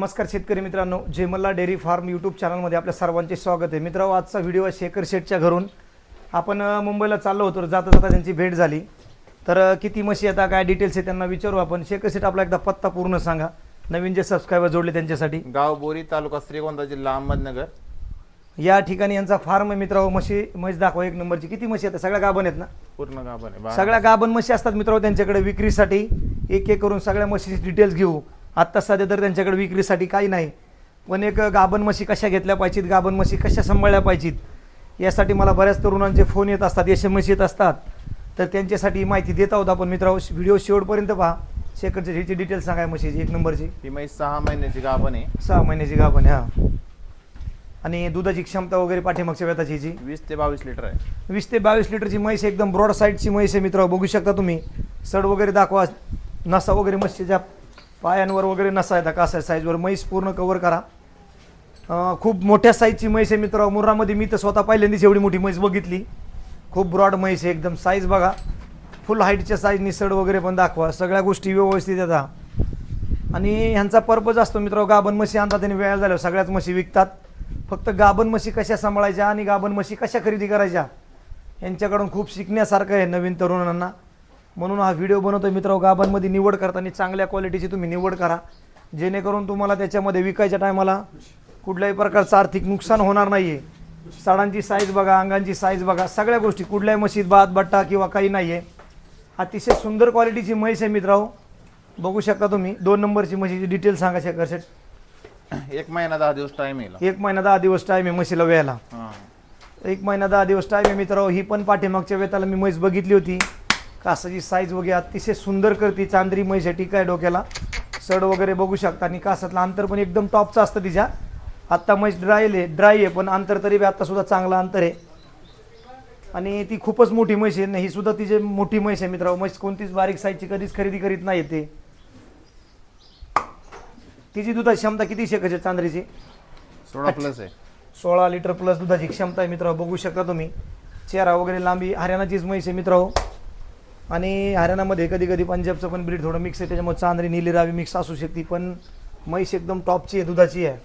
नमस्कार शेतकरी मित्रांनो जेमल्ला डेअरी फार्म यूट्यूब चॅनलमध्ये आपल्या सर्वांचे स्वागत आहे. मित्रांनो आजचा व्हिडिओ आहे शेखर शेठच्या घरून. आपण मुंबईला चाललो होतो जाता जाता त्यांची भेट झाली. तर किती म्हशी आता काय डिटेल्स आहे त्यांना विचारू आपण. शेखर शेठ आपला एकदा पत्ता पूर्ण सांगा. नवीन जे सबस्क्रायबर जोडले त्यांच्यासाठी. गाव बोरी तालुका श्रीगोंदा जिल्हा अहमदनगर. या ठिकाणी यांचा फार्म आहे मित्रांनो म्हशी म्हैस दाखवा एक नंबरची. किती म्हशी आहेत? सगळ्या गाभण आहेत ना? पूर्ण गाभण. सगळ्या गाभण म्हशी असतात मित्रांनो त्यांच्याकडे विक्रीसाठी. एक एक करून सगळ्या म्हशीची डिटेल्स घेऊ. आत्ता सध्या तर त्यांच्याकडे विक्रीसाठी काही नाही. पण एक गाभण म्हशी कशा घेतल्या पाहिजेत गाभण म्हशी कशा सांभाळल्या पाहिजेत यासाठी मला बऱ्याच तरुणांचे फोन येत असतात एस एम येत असतात. तर त्यांच्यासाठी माहिती देत आहोत आपण. मित्रांनो व्हिडिओ शेवटपर्यंत पहा. शेखरची ह्याची डिटेल्स सांगाय म्हशीची एक नंबरची. ही म्हैस सहा महिन्याची गाभण आहे. सहा महिन्याची गाभण आहे हा. आणि दुधाची क्षमता वगैरे पाठीमागच्या व्यताची हिची वीस ते बावीस लिटर आहे. वीस ते बावीस लिटरची म्हैस एकदम ब्रॉड साईडची म्हैस आहे मित्र बघू शकता तुम्ही. सड वगैरे दाखवा नसा वगैरे म्हशीच्या पायांवर वगैरे नसायचा येतात कासा साईजवर म्हैस पूर्ण कवर करा. अं, खूप मोठ्या साईजची म्हैस आहे मित्र मुर्रामध्ये मी तर स्वतः पहिल्यांदाच एवढी मोठी म्हैस बघितली. खूप ब्रॉड म्हैस आहे एकदम साईज बघा. फुल हाईटच्या साईज निसड वगैरे पण दाखवा. सगळ्या गोष्टी व्यवस्थित येतात आणि ह्यांचा पर्पज असतो मित्र गाभण म्हशी आणतात त्यांनी वेळ झाल्यावर सगळ्याच म्हशी विकतात. फक्त गाभण म्हशी कशा सांभाळायच्या आणि गाभण म्हशी कशा खरेदी करायच्या यांच्याकडून खूप शिकण्यासारखं आहे नवीन तरुणांना. म्हणून हा व्हिडिओ बनवतो मित्र गाभांमध्ये निवड करताना चांगल्या क्वालिटीची तुम्ही निवड करा. जेणेकरून तुम्हाला त्याच्यामध्ये विकायच्या टायमाला कुठल्याही प्रकारचं आर्थिक नुकसान होणार नाही आहे साडांची साईज बघा अंगांची साईज बघा सगळ्या गोष्टी कुठल्याही म्हशीत बात बट्टा किंवा काही नाही आहे अतिशय सुंदर क्वालिटीची म्हैस आहे मित्रांनो. बघू शकता तुम्ही. दोन नंबरची म्हशीची डिटेल सांगा शेखर शेठ एक महिना दहा दिवस टाइम येईल. एक महिना दहा दिवस टाईम आहे म्हशीला वेळेला. हा. एक महिना दहा दिवस टाईम आहे मित्र ही पण पाठीमागच्या वेताला मी म्हैस बघितली होती. कासाची साईज वगैरे अतिशय सुंदर करते. चांदरी टीका आहे डोक्याला? सड वगैरे बघू शकता. आणि कासातलं अंतर पण एकदम टॉपचं असतं तिच्या. आत्ता म्हैस ड्राय आहे ड्राय आहे पण अंतर तरी बी आत्ता सुद्धा चांगलं अंतर आहे. आणि ती खूपच मोठी म्हैस आहे. ही सुद्धा तिची मोठी म्हैस आहे मित्र म्हैस कोणतीच बारीक साईजची कधीच खरेदी करीत नाही ते. तिची दुधाची क्षमता किती शेकायची चांदरीची? सोळा प्लस आहे. सोळा लिटर प्लस दुधाची क्षमता आहे मित्र बघू शकता तुम्ही. चेहरा वगैरे लांबी हरियाणाचीच म्हैस आहे मित्र आणि हरियाणामध्ये कधी कधी पंजाबचं पण ब्रीड थोडं मिक्स आहे त्याच्यामुळे चांदरी निली रावी मिक्स असू शकते पण म्हैस एकदम टॉपची आहे दुधाची आहे.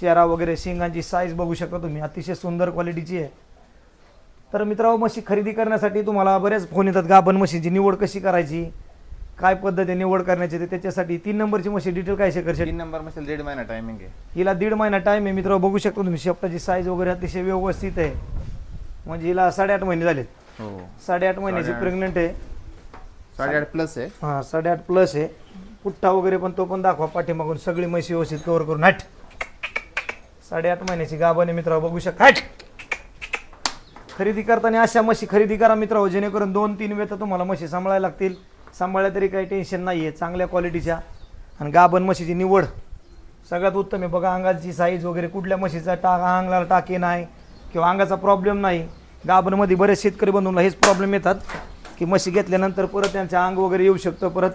चेहरा वगैरे शिंगांची साईज बघू शकता तुम्ही अतिशय सुंदर क्वालिटीची आहे. तर मित्रांनो म्हशी खरेदी करण्यासाठी तुम्हाला बरेच फोन येतात गाभण म्हशीची निवड कशी करायची? काय पद्धती निवड करण्याची? ते त्याच्यासाठी तीन नंबरची म्हशी डिटेल काय शेखर शेठ? तीन नंबर मशीन दीड महिना टायमिंग आहे. हिला दीड महिना टाईम आहे मित्र बघू शकता तुम्ही शेपटाची साईज वगैरे अतिशय व्यवस्थित आहे. म्हणजे हिला साडेआठ महिने झालेत. हो. साडेआठ महिन्याची. प्रेग्नंट आहे. साडेआठ प्लस आहे. हां साडेआठ प्लस आहे. पुठ्ठा वगैरे पण तो पण दाखवा पाठीमागून. सगळी म्हशी व्यवस्थित कव्हर करून. हट. साडेआठ महिन्याची गाभण आहे मित्र बघू शकता. हट. खरेदी करताना अशा म्हशी खरेदी करा मित्र जेणेकरून दोन तीन वेळ तर तुम्हाला म्हशी सांभाळायला लागतील. सांभाळल्या तरी काही टेन्शन नाही आहे चांगल्या क्वालिटीच्या आणि गाभण म्हशीची निवड. सगळ्यात उत्तम आहे बघा अंगाची साईज वगैरे कुठल्या म्हशीचा टाक अंगाला टाके नाही किंवा अंगाचा प्रॉब्लेम नाही. गाभणमध्ये बरेच शेतकरी बंधूंना हेच प्रॉब्लेम येतात. की म्हशी घेतल्यानंतर परत त्यांचं अंग वगैरे येऊ शकतं परत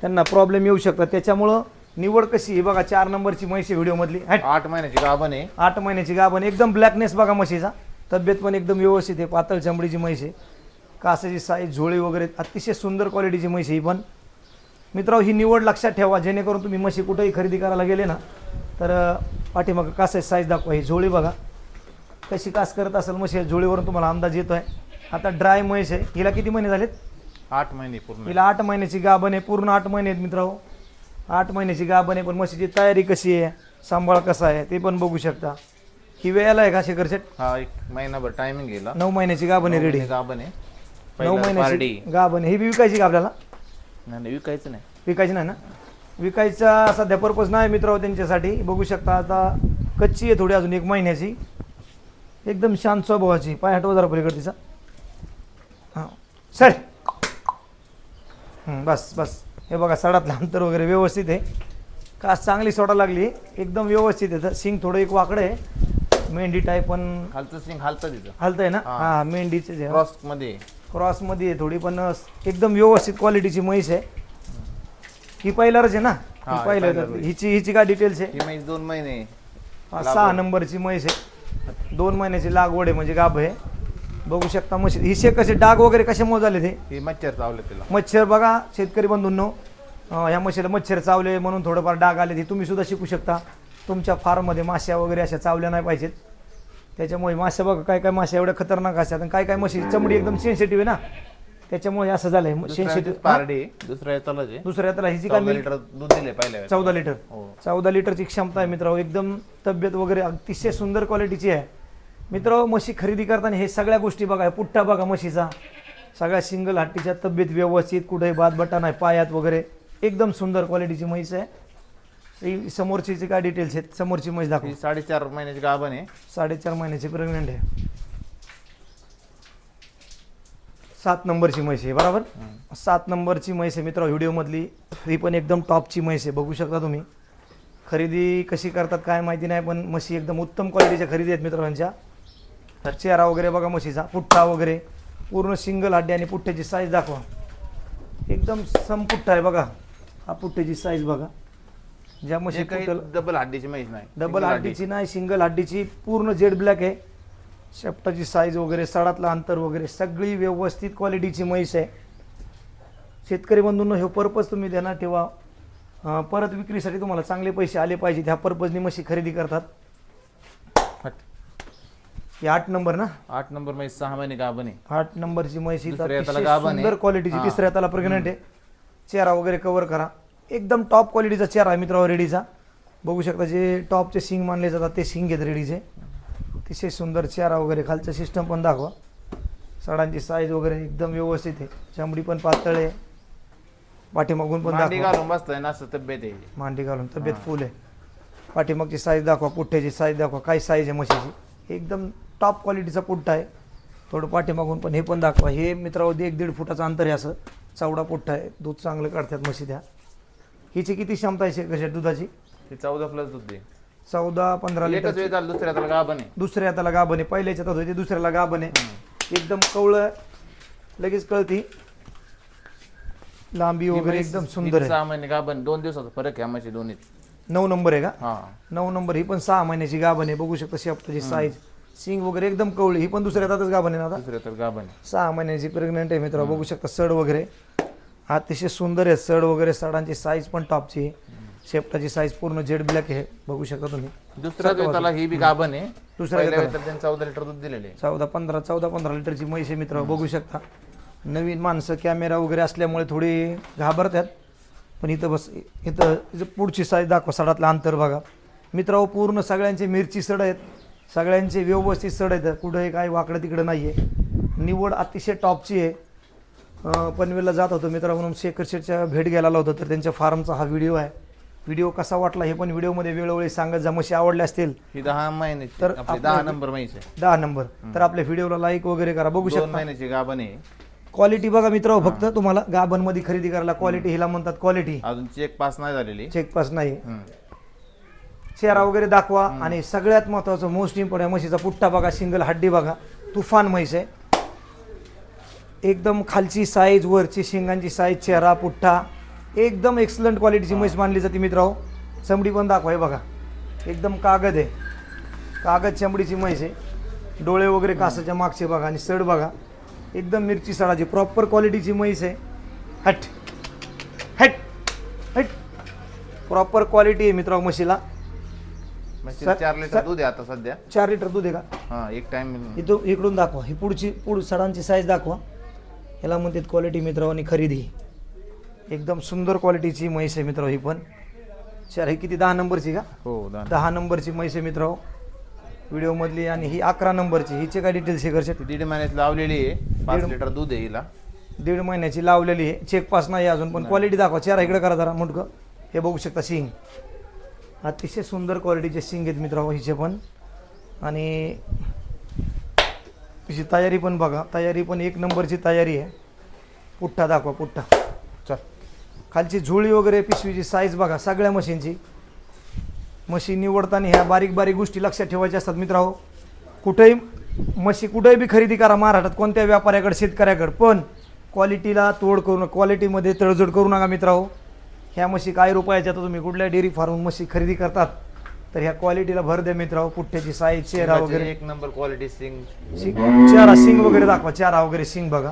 त्यांना प्रॉब्लेम येऊ शकतात. त्याच्यामुळं निवड कशी आहे? बघा चार नंबरची म्हशी व्हिडिओमधली हॅट. आठ महिन्याची गाभण आहे. आठ महिन्याची गाभण. एकदम ब्लॅकनेस बघा म्हशीचा. तब्येत पण एकदम व्यवस्थित आहे. पातळ चमडीची म्हैस आहे. कासाची साईज झोळी वगैरे अतिशय सुंदर क्वालिटीची म्हैस आहे ही पण. मित्रांनो ही निवड लक्षात ठेवा. जेणेकरून तुम्ही म्हशी कुठेही खरेदी करायला गेले ना तर पाठीमागं कासाची साईज दाखवा. ही झोळी बघा. कशी कास करत असेल म्हशी झोळीवरून तुम्हाला अंदाज येतो आहे आता ड्राय म्हैस आहे. हिला किती महिने झालेत? आठ महिने पूर्ण. हिला आठ महिन्याची गाभण आहे. पूर्ण आठ महिने आहेत मित्रांनो. आठ महिन्याची गाभण आहे पण म्हशीची तयारी कशी आहे? सांभाळ कसा आहे? ते पण बघू शकता. ही वेळेला आहे का शेखर शेट हा एक महिनाभर टायमिंग गेला नऊ महिन्याची गाभण आहे रेडी गाभण आहे. नऊ पहिला महिन्याची पारडी. गाभण आहे. ही बी विकायची का आपल्याला? नाही नाही, विकायचं नाही. विकायची नाही ना? विकायचा सध्या पर्पज नाही मित्र त्यांच्यासाठी. बघू शकता आता कच्ची आहे थोडी अजून एक महिन्याची. एकदम शांत स्वभावाची. पाय हटवा जरा पलीकडे तिचा. हां. सर. बस बस. हे बघा सडातलं अंतर वगैरे व्यवस्थित आहे. कास चांगली सोडा लागली. एकदम व्यवस्थित आहे. सिंग थोडं एक वाकडं आहे. मेंढी टाईप पण खालचं सिंग हालतं तिथं. हलतंय ना? हां. मेंढीचे जे क्रॉसमध्ये. क्रॉसमध्ये आहे थोडी पण एकदम व्यवस्थित क्वालिटीची म्हैस आहे. ही पहिल्याच आहे ना? हा, पहिल्यावर आहे. हिची हिची काय डिटेल्स आहे? ही म्हैस दोन महिने. सहा नंबरची म्हैस आहे. दोन महिन्याची लागवड आहे म्हणजे गाभ आहे. बघू शकता म्हशी हिशे कसे डाग वगैरे कशामुळे झाले ते? ही मच्छर चावले तिला. मच्छर बघा शेतकरी बंधूंनो. अं, ह्या म्हशीला मच्छर चावले म्हणून थोडंफार डाग आले ते. तुम्ही सुद्धा शिकू शकता. तुमच्या फार्ममध्ये माश्या वगैरे अशा चावल्या नाही पाहिजेत. त्याच्यामुळे माश्या बघा काय काय माश्या एवढ्या खतरनाक असतात आणि काय काय म्हशी चमडी एकदम सेन्सिटिव्ह आहे ना? त्याच्यामुळे असं झालंय. दुसऱ्या सेन्सिटिव्ह पारडी दुसऱ्या याच्याला जे? दुसऱ्या त्याला हिची काय चौदा लिटर दूध दिले पहिल्या वेळेस. चौदा लिटर. हो. चौदा लिटरची क्षमता आहे मित्रांनो. एकदम तब्येत वगैरे अतिशय सुंदर क्वालिटीची आहे. मित्र म्हशी खरेदी करताना हे सगळ्या गोष्टी बघा पुठ्ठा बघा म्हशीचा. सगळ्या सिंगल हट्टीच्या तब्येत व्यवस्थित कुठे बाद बटा नाही पायात वगैरे. एकदम सुंदर क्वालिटीची म्हैस आहे. ही समोरची जी काय डिटेल्स आहेत समोरची म्हैस दाखव. ही साडेचार महिन्याची गाभण आहे. साडेचार महिन्याची प्रेग्नंट आहे. सात नंबरची म्हैस आहे बरोबर? सात नंबरची म्हैस आहे मित्र व्हिडिओमधली ही पण एकदम टॉपची म्हैस आहे बघू शकता तुम्ही. खरेदी कशी करतात काय माहिती नाही पण म्हशी एकदम उत्तम क्वालिटीच्या खरेदी आहेत मित्रांच्या. तर चेहरा वगैरे बघा म्हशीचा पुठ्ठा वगैरे. पूर्ण सिंगल हड्डी आणि पुठ्ठ्याची साईज दाखवा. एकदम समपुठ्ठा आहे बघा. हा पुठ्ठ्याची साईज बघा. ज्या म्हशी काही पुठ्ठ्याला डबल हड्डीची म्हैस नाही. डबल हड्डीची नाही सिंगल हड्डीची पूर्ण जेड ब्लॅक आहे. शेपटाची साईज वगैरे सडातलं अंतर वगैरे सगळी व्यवस्थित क्वालिटीची म्हैस आहे. शेतकरी बंधूंनो हे पर्पज तुम्ही देणार ठेवा. परत विक्रीसाठी तुम्हाला चांगले पैसे आले पाहिजेत. ह्या पर्पजनी म्हशी खरेदी करतात. ही आठ नंबर ना? आठ नंबर म्हैस सहा महिने गाभण. आहे आठ नंबरची म्हैस ही अतिशय गाभण. आहे. सुंदर क्वालिटीची हा. तिसऱ्या हाताला प्रेग्नंट आहे. चेहरा वगैरे कव्हर करा. एकदम टॉप क्वालिटीचा चेहरा आहे मित्रांनो रेडीचा बघू शकता जे टॉपचे सिंग मानले जातात ते सिंग आहेत रेडीचे अतिशय सुंदर चेहरा वगैरे खालचं सिस्टम पण दाखवा. सडांची साईज वगैरे एकदम व्यवस्थित आहे. चमडी पण पातळ आहे. पाठीमागून पण मांडी दाखवा. घालून बसतोय ना असं तब्येत आहे. मांडी घालून तब्येत फुल आहे. पाठीमागची साईज दाखवा पुठ्ठ्याची साईज दाखवा काय साईज आहे म्हशीची. एकदम टॉप क्वालिटीचा पुठ्ठा आहे. थोडं पाठीमागून पण हे पण दाखवा. हे मित्रावधी एक दीड फुटाचं अंतर आहे असं. चवडा पुठ्ठा आहे. दूध चांगलं काढतात म्हशी त्या. हिची किती क्षमता आहे कशा दुधाची? ते चौदा प्लस दूध दे. चौदा पंधरा एकच लिटर वेळ झालं दुसऱ्या त्याला गाभण आहे. दुसऱ्या गाभण पहिल्याच्या होते ते दुसऱ्याला गाभण आहे. एकदम कवळं लगेच कळती. लांबी वगैरे एकदम सुंदर आहे. सहा महिने गाभण दोन दिवसाचा फरक आहे म्हशी दोन्हीत. नऊ नंबर आहे का? हा. नऊ नंबर ही पण सहा महिन्याची गाभण आहे. बघू शकता शेपटाची साईज सिंग वगैरे एकदम कवळी. ही पण दुसऱ्या हातातच गाभण आहे ना आता? तर गाभण सहा महिन्याची प्रेग्नंट आहे मित्र बघू शकता सड वगैरे. अतिशय सुंदर आहे सड वगैरे. सडांची साईज पण टॉपची आहे. शेपटाची साईज पूर्ण जेड ब्लॅक आहे. बघू शकता तुम्ही. दुसऱ्या वेताला ही बी गाभण आहे. दुसऱ्या पहिल्या त्यांनी चौदा लिटर दूध दिलेले. चौदा पंधरा चौदा पंधरा लिटरची म्हैस आहे मित्र बघू शकता. नवीन माणसं कॅमेरा वगैरे असल्यामुळे थोडी घाबरतात. पण इथं बस इथं इथं पुढची साईज दाखवा सडातलं अंतर बघा. मित्रांनो पूर्ण सगळ्यांचे मिरची सड आहेत. सगळ्यांचे व्यवस्थित सड आहेत. कुठंही काय वाकडं तिकडं नाही आहे निवड अतिशय टॉपची आहे. पनवेलला जात होतो मित्रा म्हणून शेखर शेठच्या भेट घ्यायला आलो होतो तर त्यांच्या फार्मचा हा व्हिडिओ आहे. व्हिडिओ कसा वाटला हे पण व्हिडिओमध्ये वेळोवेळी सांगत जा आवडल्या असतील. ही दहा महिन्याची तर दहा नंबर दहा नंबर. तर आपल्या व्हिडिओला लाईक वगैरे करा बघू शकता. महिन्याची गाभण आहे. क्वालिटी बघा मित्र फक्त तुम्हाला गाभनमध्ये खरेदी करायला क्वालिटी हिला म्हणतात क्वालिटी अजून चेक पास नाही झालेली. चेक पास नाही. चेहरा वगैरे दाखवा आणि सगळ्यात महत्वाचं मोस्ट इम्पॉर्टंट म्हशीचा पुट्टा बघा सिंगल हड्डी बघा. तुफान म्हैस आहे. एकदम खालची साईज वरची शिंगांची साईज चेहरा पुठ्ठा एकदम एक्सलंट क्वालिटीची म्हैस मानली जाते मित्रांनो. चमडी पण दाखवा हे बघा. एकदम कागद आहे. कागद चमडीची म्हैस आहे. डोळे वगैरे कासाच्या मागचे बघा आणि सड बघा. एकदम मिरची सडाची प्रॉपर क्वालिटीची म्हैस आहे. हट. हट. हट. प्रॉपर क्वालिटी आहे मित्रांनो म्हशीला. सर- चार लिटर सर- दूध आहे आता सध्या. चार लिटर दूध आहे का? हा एक टाइम इथं इकडून दाखवा. ही पुढची पुढ सडांची साईज दाखवा. याला म्हणतात क्वालिटी मित्रांनो आणि खरेदी. एकदम सुंदर क्वालिटीची म्हैस आहे मित्र ही पण. चार ही किती? दहा नंबरची का? हो दहा दहा नंबरची म्हैस आहे मित्र व्हिडिओमधली आणि ही अकरा नंबरची. हिचे काय डिटेल्स ती दीड महिन्यात लावलेली आहे. पाच लिटर दूध आहे हिला. दीड महिन्याची लावलेली आहे. चेक पास नाही अजून पण क्वालिटी दाखवा. चेहरा इकडे करा जरा मुंडकं. हे बघू शकता सिंग. अतिशय सुंदर क्वालिटीचे सिंग आहेत मित्रांनो हिचे पण. आणि हिची तयारी पण बघा तयारी पण एक नंबरची तयारी आहे. पुठ्ठा दाखवा पुठ्ठा. चल. खालची झुळी वगैरे पिशवीची साईज बघा सगळ्या मशीनची. मशीन निवडताना ह्या बारीक बारीक गोष्टी लक्षात ठेवायच्या असतात मित्रांनो. कुठेही म्हशी कुठेही बी खरेदी करा महाराष्ट्रात कोणत्या व्यापाऱ्याकडे शेतकऱ्याकडे पण क्वालिटीला तोड करू नका क्वालिटीमध्ये तडजोड करू नका मित्रांनो. ह्या म्हशी काय रुपयाच्या तर तुम्ही कुठल्या डेअरी फार्म म्हशी खरेदी करतात? तर ह्या क्वालिटीला भर द्या मित्रांनो पुठ्ठ्याची साईज चेहरा वगैरे. एक नंबर क्वालिटी सिंग. सिंग चेहरा सिंग वगैरे दाखवा चेहरा वगैरे सिंग बघा.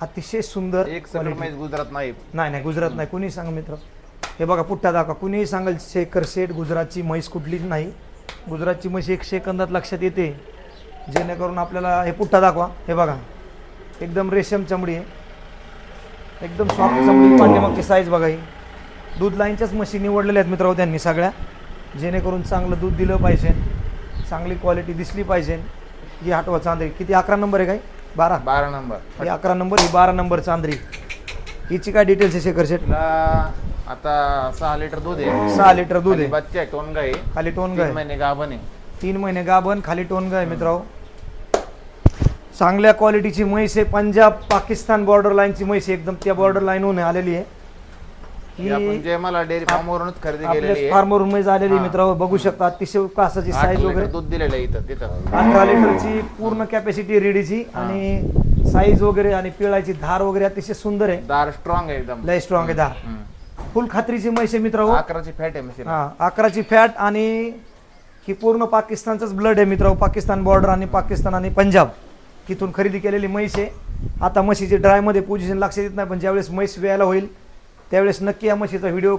अतिशय सुंदर एक सगळं quality. गुजरात नाही. नाही नाही गुजरात नाही. कुणी सांगा मित्र. हे बघा पुठ्ठा दाखवा. कुणीही सांगाल शेखर शेठ गुजरातची म्हैस कुठलीच नाही. गुजरातची म्हैस एक सेकंदात लक्षात येते. जेणेकरून आपल्याला हे पुठ्ठा दाखवा. हे बघा. एकदम रेशम चमडी आहे. एकदम सॉफ्ट चमडी. पाठीमागची साईज बघा ही. दूध लाईनच्याच म्हशी निवडलेल्या आहेत मित्र त्यांनी सगळ्या. जेणेकरून चांगलं दूध दिलं पाहिजे. चांगली क्वालिटी दिसली पाहिजे. ही आठवा चांदरी. किती? अकरा नंबर आहे काय? बारा. बारा नंबर. ही अकरा नंबर ही बारा नंबर चांदरी. हिची काय डिटेल्स आहे शेखर तिला आता सहा लिटर दूध आहे. सहा लिटर दूध आहे. बच्चा टोनगा आहे. खाली टोन गाय महिने गाभण आहे. तीन महिने गाभण खाली टोन गाय मित्रांनो. चांगल्या क्वालिटीची म्हैस आहे. पंजाब पाकिस्तान बॉर्डर लाईनची म्हैस एकदम त्या बॉर्डर लाईनहून आलेली आहे. ही डेअरी फार्म वरूनच खरेदी केलेली आपल्या आहे. फार्मवरून हा. मित्रांनो बघू शकता अतिशय कासाची आठ साईज लिटर वगैरे. दूध दिलेलं आहे इथं तिथं. अठरा लिटरची पूर्ण कॅपॅसिटी रेडीची आणि साईज वगैरे आणि पिळाची धार वगैरे अतिशय सुंदर आहे. दार स्ट्रॉंग आहे एकदम. लय स्ट्रॉंग आहे धार. हम्म. फुल खात्रीची म्हैस आहे मित्रांनो. अकराची फॅट आहे मशीन हा अकराची फॅट आणि ही पूर्ण पाकिस्तानचंच ब्लड आहे मित्र पाकिस्तान बॉर्डर आणि पाकिस्तान आणि पंजाब. तिथून खरेदी केलेली म्हैस आहे. आता म्हशीची ड्रायमध्ये पोझिशन लक्षात येत नाही पण ज्यावेळेस म्हैस वेळायला होईल त्यावेळेस नक्की या म्हशीचा व्हिडिओ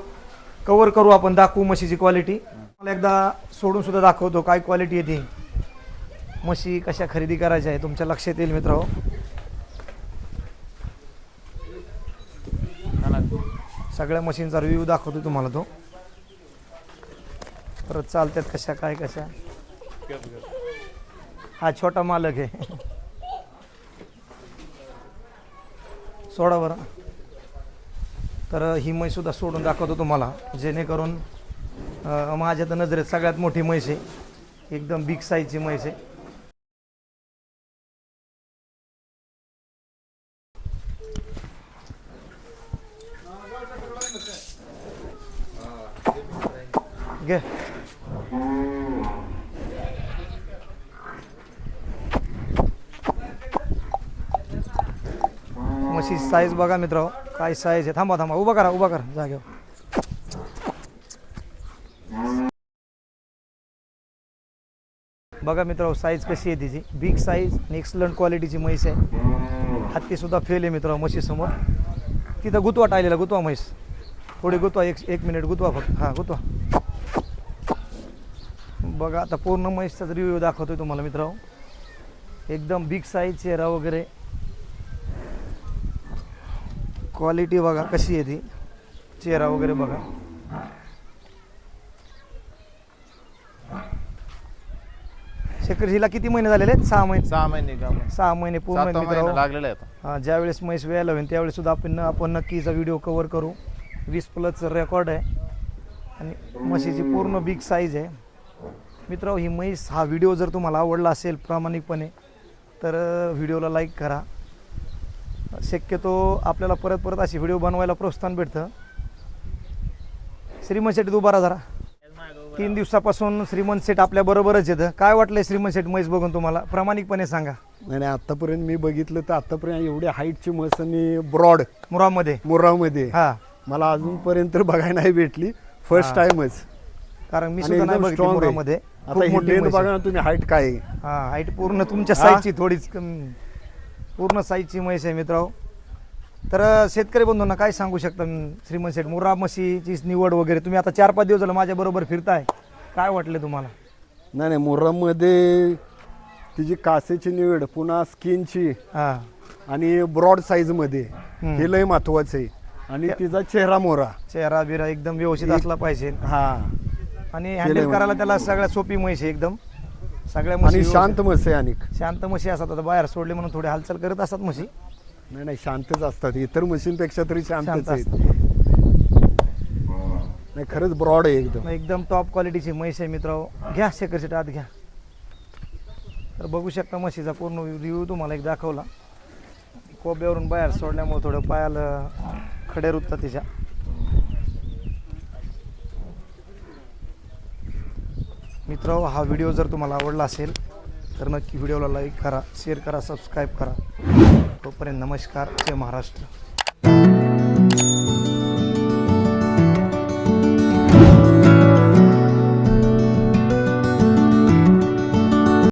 कवर करू आपण दाखवू म्हशीची क्वालिटी मला एकदा सोडून सुद्धा दाखवतो काय क्वालिटी येते म्हशी कशा खरेदी करायच्या आहे तुमच्या लक्षात येईल मित्र सगळ्या मशीनचा रिव्ह्यू दाखवतो तुम्हाला तो. परत चालतात कशा काय कशा. हा छोटा मालक आहे. सोडा बरं. तर ही म्हैस सुद्धा सोडून दाखवतो तुम्हाला जेणेकरून माझ्या तर नजरेत सगळ्यात मोठी म्हैस आहे. एकदम बिग साईजची म्हैस आहे. घे. म्हशी साईज बघा मित्र काय साईज आहे? थांबा थांबा. उभा करा उभा करा. जागेवर बघा मित्र साईज कशी आहे तिची? बिग साईज आणि एक्सलंट क्वालिटीची म्हैस आहे. हत्ती सुद्धा फेल आहे मित्र म्हशी समोर तिथं गुतवा टाळलेला गुतवा म्हैस. थोडी गुतवा एक एक मिनिट गुतवा फक्त. हां गुतवा. बघा आता पूर्ण म्हैसचाच रिव्ह्यू दाखवतोय तुम्हाला मित्र एकदम बिग साईज चेहरा वगैरे. क्वालिटी बघा कशी आहे ती. चेहरा वगैरे बघा. शेखर हिला किती महिने झालेले आहेत? सहा महिने. सहा महिने सहा महिने. पूर्ण आहेत सातवा महिना मित्रांनो. लागलेला आहे आता. हा, ज्यावेळेस म्हैस वेळेला होईल त्यावेळेस सुद्धा आपण आपण नक्कीचा व्हिडिओ कवर करू. वीस प्लसचं रेकॉर्ड आहे. आणि म्हशीची पूर्ण बिग साईज आहे. मित्र ही म्हैस हा व्हिडिओ जर तुम्हाला आवडला असेल प्रामाणिकपणे तर व्हिडिओला लाईक करा. शक्यतो आपल्याला परत परत अशी व्हिडिओ बनवायला प्रोत्साहन भेटतं. श्रीमंत शेट उभारा जरा. तीन दिवसापासून श्रीमंत सेठ आपल्या बरोबरच येतं काय वाटलंय श्रीमंत सेठ म्हैस बघून तुम्हाला? प्रामाणिकपणे सांगा. नाही नाही आतापर्यंत मी बघितलं तर आतापर्यंत एवढ्या हाईटची मस आणि ब्रॉड मुरामध्ये. मुरामध्ये. हा. मला अजूनपर्यंत बघायला नाही भेटली. फर्स्ट. टाइमच कारण मी सुद्धा नाही बघितली. मुरामध्ये. आता खूप ही मोठी लेन म्हैस बघा आहे. ना तुम्ही हाईट काय आहे. हा हाईट पूर्ण तुमच्या? साईजची थोडीच कमी. पूर्ण साईजची म्हैस आहे मित्र तर शेतकरी बंधूंना काय सांगू शकता श्रीमंत शेठ? मुर्रा म्हशीची निवड वगैरे तुम्ही आता चार पाच दिवस झालं माझ्या बरोबर फिरताय. काय वाटले तुम्हाला? नाही नाही मुरामध्ये तिची कासेची निवड पुन्हा स्किनची हा. आणि ब्रॉड साईजमध्ये. हे लय महत्वाचं आहे. आणि तिचा चेहरा मोरा. चेहरा बिरा एकदम व्यवस्थित असला पाहिजे. हा. आणि हँडल म्हणजे. करायला त्याला सगळ्यात सोपी म्हैस आहे एकदम. सगळ्या आणि म्हशी शांत मस आहे आणि शांत म्हशी असतात. आता बाहेर सोडले म्हणून थोडी हालचाल करत असतात म्हशी. नाही नाही शांतच असतात. इतर मशीनपेक्षा तरी शांत आहेत. असतात. नाही खरंच ब्रॉड आहे एकदम. एकदम टॉप क्वालिटीची म्हैस आहे मित्र घ्या शेकरशीट आत घ्या. तर बघू शकता म्हशीचा पूर्ण रिव्ह्यू तुम्हाला एक दाखवला. कोब्यावरून बाहेर सोडल्यामुळे थोडं पायाला खडे रुततात तिच्या. मित्र हा व्हिडिओ जर तुम्हाला आवडला असेल तर नक्की व्हिडिओला लाईक करा शेअर करा सबस्क्राईब करा. तोपर्यंत नमस्कार जय महाराष्ट्र.